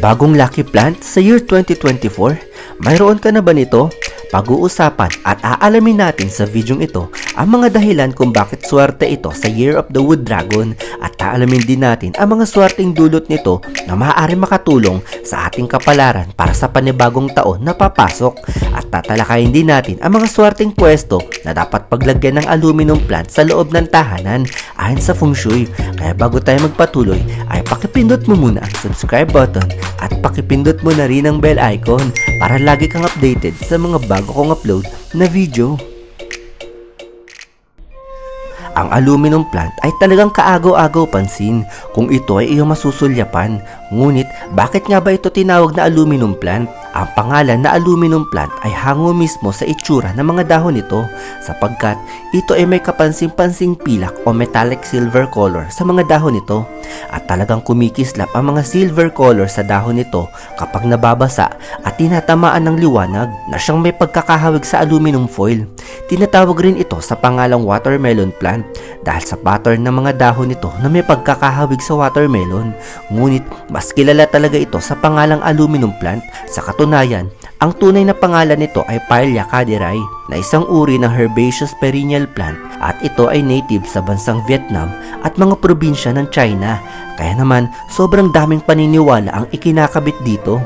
Bagong lucky plant sa year 2024? Mayroon ka na ba nito? Pag-uusapan at aalamin natin sa videong ito ang mga dahilan kung bakit swerte ito sa Year of the Wood Dragon at aalamin din natin ang mga swerteng dulot nito na maaari makatulong sa ating kapalaran para sa panibagong taon na papasok at tatalakayin din natin ang mga swerteng pwesto na dapat paglagyan ng aluminum plant sa loob ng tahanan ayon sa feng shui. Kaya bago tayo magpatuloy ay pakipindot mo muna ang subscribe button at pakipindot mo na rin ang bell icon para lagi kang updated sa mga bago kong upload na video. Ang aluminum plant ay talagang kaagaw-agaw pansin kung ito ay iyong masusulyapan. Ngunit bakit nga ba ito tinawag na aluminum plant? Ang pangalan na aluminum plant ay hango mismo sa itsura ng mga dahon nito sapagkat ito ay may kapansin-pansing pilak o metallic silver color sa mga dahon nito at talagang kumikislap ang mga silver color sa dahon nito kapag nababasa at tinatamaan ng liwanag na siyang may pagkakahawig sa aluminum foil. Tinatawag rin ito sa pangalang watermelon plant dahil sa pattern ng mga dahon nito na may pagkakahawig sa watermelon. Ngunit mas kilala talaga ito sa pangalang aluminum plant. Sa katunayan, ang tunay na pangalan nito ay Pilea caderi na isang uri ng herbaceous perennial plant at ito ay native sa bansang Vietnam at mga probinsya ng China. Kaya naman, sobrang daming paniniwala ang ikinakabit dito.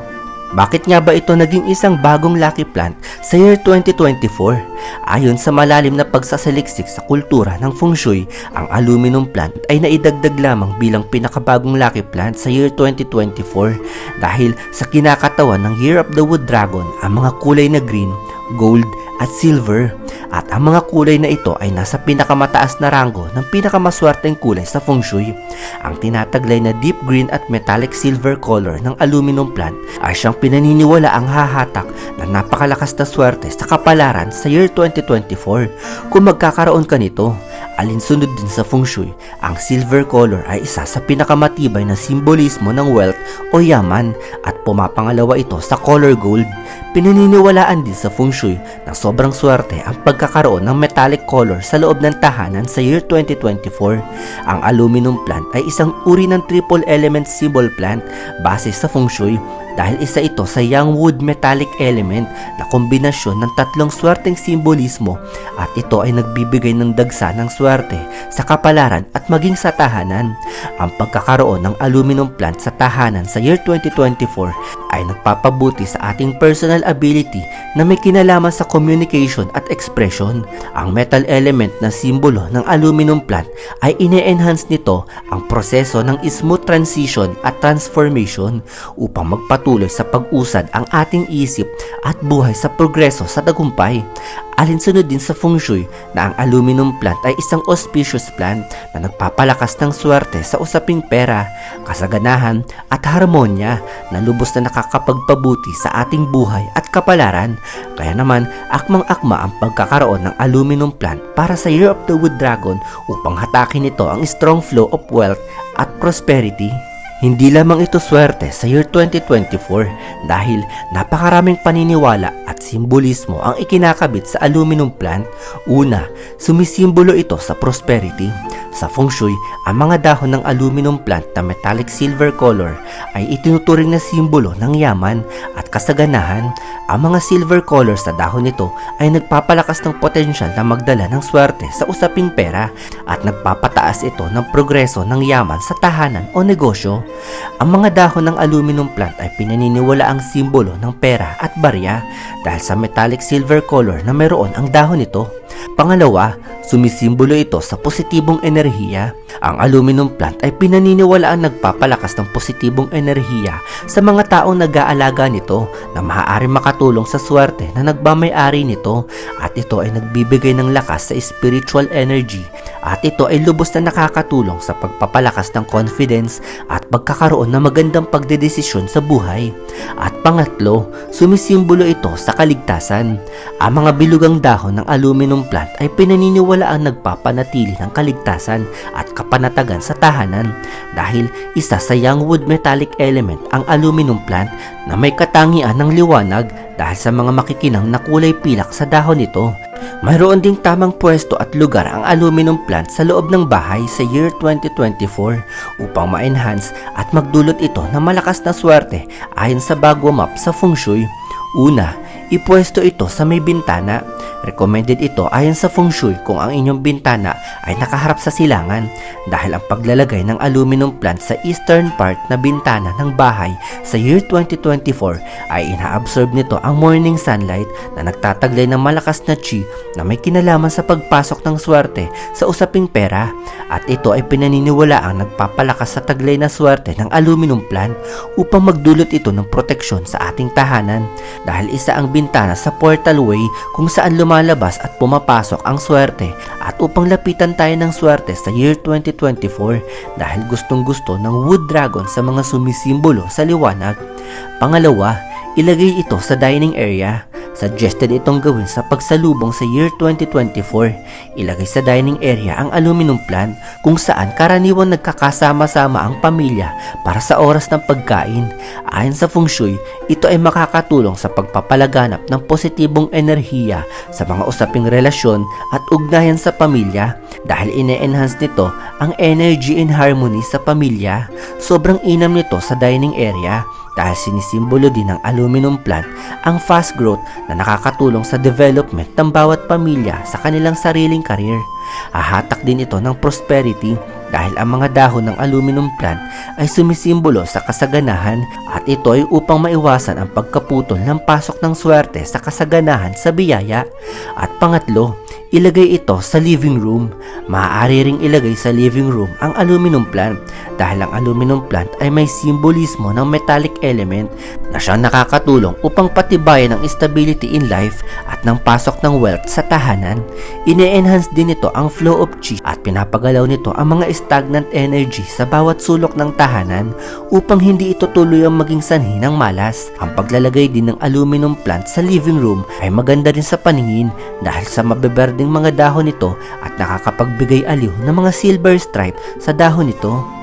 Bakit nga ba ito naging isang bagong lucky plant sa year 2024? Ayon sa malalim na pagsasaliksik sa kultura ng feng shui, ang aluminum plant ay naidagdag lamang bilang pinakabagong lucky plant sa year 2024 dahil sa kinakatawan ng Year of the Wood Dragon ang mga kulay na green, gold at silver at ang mga kulay na ito ay nasa pinakamataas na rango ng pinakamaswerteng kulay sa feng shui. Ang tinataglay na deep green at metallic silver color ng aluminum plant ay siyang pinaniniwala ang hahatak na napakalakas na swerte sa kapalaran sa year 2024 kung magkakaroon ka nito. Alinsunod din sa feng shui, ang silver color ay isa sa pinakamatibay na simbolismo ng wealth o yaman at pumapangalawa ito sa color gold. Pinaniniwalaan din sa feng shui na sobrang swerte ang pagkakaroon ng metallic color sa loob ng tahanan sa year 2024. Ang aluminum plant ay isang uri ng triple element symbol plant base sa feng shui dahil isa ito sa young wood metallic element na kombinasyon ng tatlong swerteng simbolismo at ito ay nagbibigay ng dagsa ng swerte sa kapalaran at maging sa tahanan. Ang pagkakaroon ng aluminum plant sa tahanan sa year 2024 ay nagpapabuti sa ating personal ability na may kinalaman sa communication at expression. Ang metal element na simbolo ng aluminum plant ay ine-enhance nito ang proseso ng smooth transition at transformation upang magpatuloy sa pag-usad ang ating isip at buhay sa progreso sa tagumpay. Alinsunod din sa feng shui na ang aluminum plant ay isang auspicious plant na nagpapalakas ng swerte sa usaping pera, kasaganahan at harmonya na lubos na nakakapagpabuti sa ating buhay at kapalaran. Kaya naman, akmang-akma ang pagkakaroon ng aluminum plant para sa Year of the Wood Dragon upang hatakin nito ang strong flow of wealth at prosperity. Hindi lamang ito swerte sa year 2024 dahil napakaraming paniniwala at simbolismo ang ikinakabit sa aluminum plant. Una, sumisimbolo ito sa prosperity. Sa feng shui, ang mga dahon ng aluminum plant na metallic silver color ay itinuturing na simbolo ng yaman at kasaganahan. Ang mga silver color sa dahon nito ay nagpapalakas ng potensyal na magdala ng swerte sa usaping pera at nagpapataas ito ng progreso ng yaman sa tahanan o negosyo. Ang mga dahon ng aluminum plant ay pinaniniwala ang simbolo ng pera at barya dahil sa metallic silver color na mayroon ang dahon nito. Pangalawa, sumisimbolo ito sa positibong enerhiya. Ang aluminum plant ay pinaniniwala ang nagpapalakas ng positibong enerhiya sa mga taong nag-aalaga nito na maaari makatulong sa swerte na nagmamayari nito at ito ay nagbibigay ng lakas sa spiritual energy at ito ay lubos na nakakatulong sa pagpapalakas ng confidence at pagkakaroon ng magandang pagdedesisyon sa buhay. At pangatlo, sumisimbolo ito sa kaligtasan. Ang mga bilugang dahon ng aluminum plant ay pinaniniwala ang nagpapanatili ng kaligtasan at kapanatagan sa tahanan dahil isa sa young wood metallic element ang aluminum plant na may katangian ng liwanag dahil sa mga makikinang na kulay pilak sa dahon nito. Mayroon ding tamang pwesto at lugar ang aluminum plant sa loob ng bahay sa year 2024 upang ma-enhance at magdulot ito ng malakas na swerte ayon sa bagwa map sa Feng Shui. Una, ipwesto ito sa may bintana. Recommended ito ayon sa Feng Shui kung ang inyong bintana ay nakaharap sa silangan dahil ang paglalagay ng aluminum plant sa eastern part na bintana ng bahay sa year 2024 ay inaabsorb nito ang morning sunlight na nagtataglay ng malakas na chi na may kinalaman sa pagpasok ng swerte sa usaping pera at ito ay pinaniniwala ang nagpapalakas sa taglay na swerte ng aluminum plant upang magdulot ito ng proteksyon sa ating tahanan dahil isa ang bintana sa portal way kung saan lumalabas at pumapasok ang swerte at upang lapitan tayo ng swerte sa year 2024 dahil gustong gusto ng wood dragon sa mga sumisimbolo sa liwanag. Pangalawa, ilagay ito sa dining area. Suggested itong gawin sa pagsalubong sa year 2024. Ilagay sa dining area ang aluminum plant kung saan karaniwan nagkakasama-sama ang pamilya para sa oras ng pagkain. Ayon sa feng shui, ito ay makakatulong sa pagpapalaganap ng positibong enerhiya sa mga usaping relasyon at ugnayan sa pamilya dahil ine-enhance nito ang energy and harmony sa pamilya. Sobrang inam nito sa dining area dahil sinisimbolo din ng aluminum plant ang fast growth na nakakatulong sa development ng bawat pamilya sa kanilang sariling karir. Hahatak din ito ng prosperity dahil ang mga dahon ng aluminum plant ay sumisimbolo sa kasaganahan at ito ay upang maiwasan ang pagkaputol ng pasok ng swerte sa kasaganahan sa biyaya. At pangatlo, ilagay ito sa living room. Maaari ring ilagay sa living room ang aluminum plant dahil ang aluminum plant ay may simbolismo ng metallic element na siyang nakakatulong upang patibayan ang stability in life at ng pasok ng wealth sa tahanan. Ine-enhance din nito ang flow of chi at pinapagalaw nito ang mga stagnant energy sa bawat sulok ng tahanan upang hindi ito tuluyang maging sanhi ng malas. Ang paglalagay din ng aluminum plant sa living room ay maganda rin sa paningin dahil sa mabeberdeng mga dahon nito at nakakapagbigay aliw ng mga silver stripe sa dahon nito.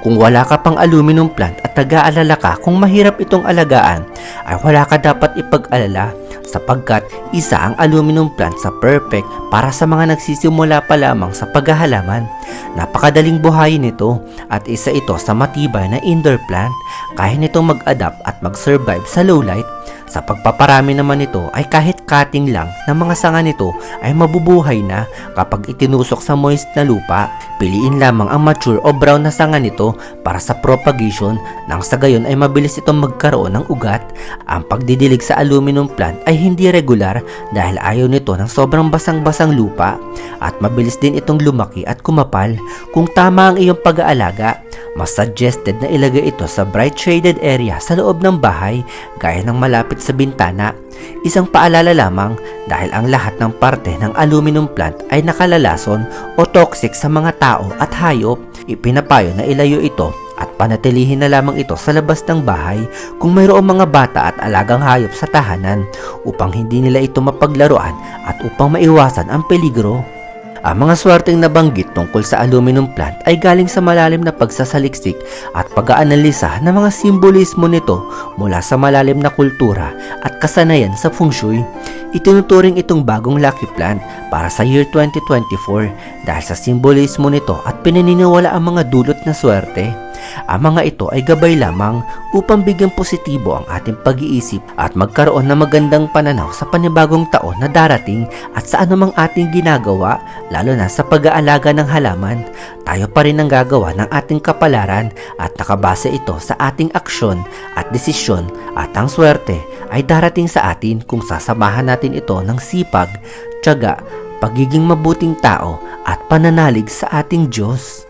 Kung wala ka pang aluminum plant at nag-aalala ka kung mahirap itong alagaan, ay wala ka dapat ipag-alala sapagkat isa ang aluminum plant sa perfect para sa mga nagsisimula pa lamang sa paghahalaman. Napakadaling buhayin nito at isa ito sa matibay na indoor plant. Kaya nitong mag-adapt at mag-survive sa low light. Sa pagpaparami naman nito ay kahit cutting lang ng mga sanga nito ay mabubuhay na kapag itinusok sa moist na lupa. Piliin lamang ang mature o brown na sanga nito para sa propagation nang sa gayon ay mabilis itong magkaroon ng ugat. Ang pagdidilig sa aluminum plant ay hindi regular dahil ayaw nito ng sobrang basang-basang lupa at mabilis din itong lumaki at kumapal. Kung tama ang iyong pag-aalaga, mas suggested na ilagay ito sa bright shaded area sa loob ng bahay gaya ng malapit sa bintana. Isang paalala lamang dahil ang lahat ng parte ng aluminum plant ay nakalalason o toxic sa mga tao at hayop, ipinapayo na ilayo ito at panatilihin na lamang ito sa labas ng bahay kung mayroong mga bata at alagang hayop sa tahanan upang hindi nila ito mapaglaruan at upang maiwasan ang peligro. Ang mga swerteng nabanggit tungkol sa aluminum plant ay galing sa malalim na pagsasaliksik at pag-aanalisa ng mga simbolismo nito mula sa malalim na kultura at kasanayan sa feng shui. Itinuturing itong bagong lucky plant para sa year 2024 dahil sa simbolismo nito at pinaniniwala ang mga dulot na swerte. Ang mga ito ay gabay lamang upang bigyan positibo ang ating pag-iisip at magkaroon ng magandang pananaw sa panibagong taon na darating at sa anumang ating ginagawa, lalo na sa pag-aalaga ng halaman. Tayo pa rin ang gagawa ng ating kapalaran at nakabase ito sa ating aksyon at desisyon at ang swerte ay darating sa atin kung sasamahan natin ito ng sipag, tiyaga, pagiging mabuting tao at pananalig sa ating Diyos.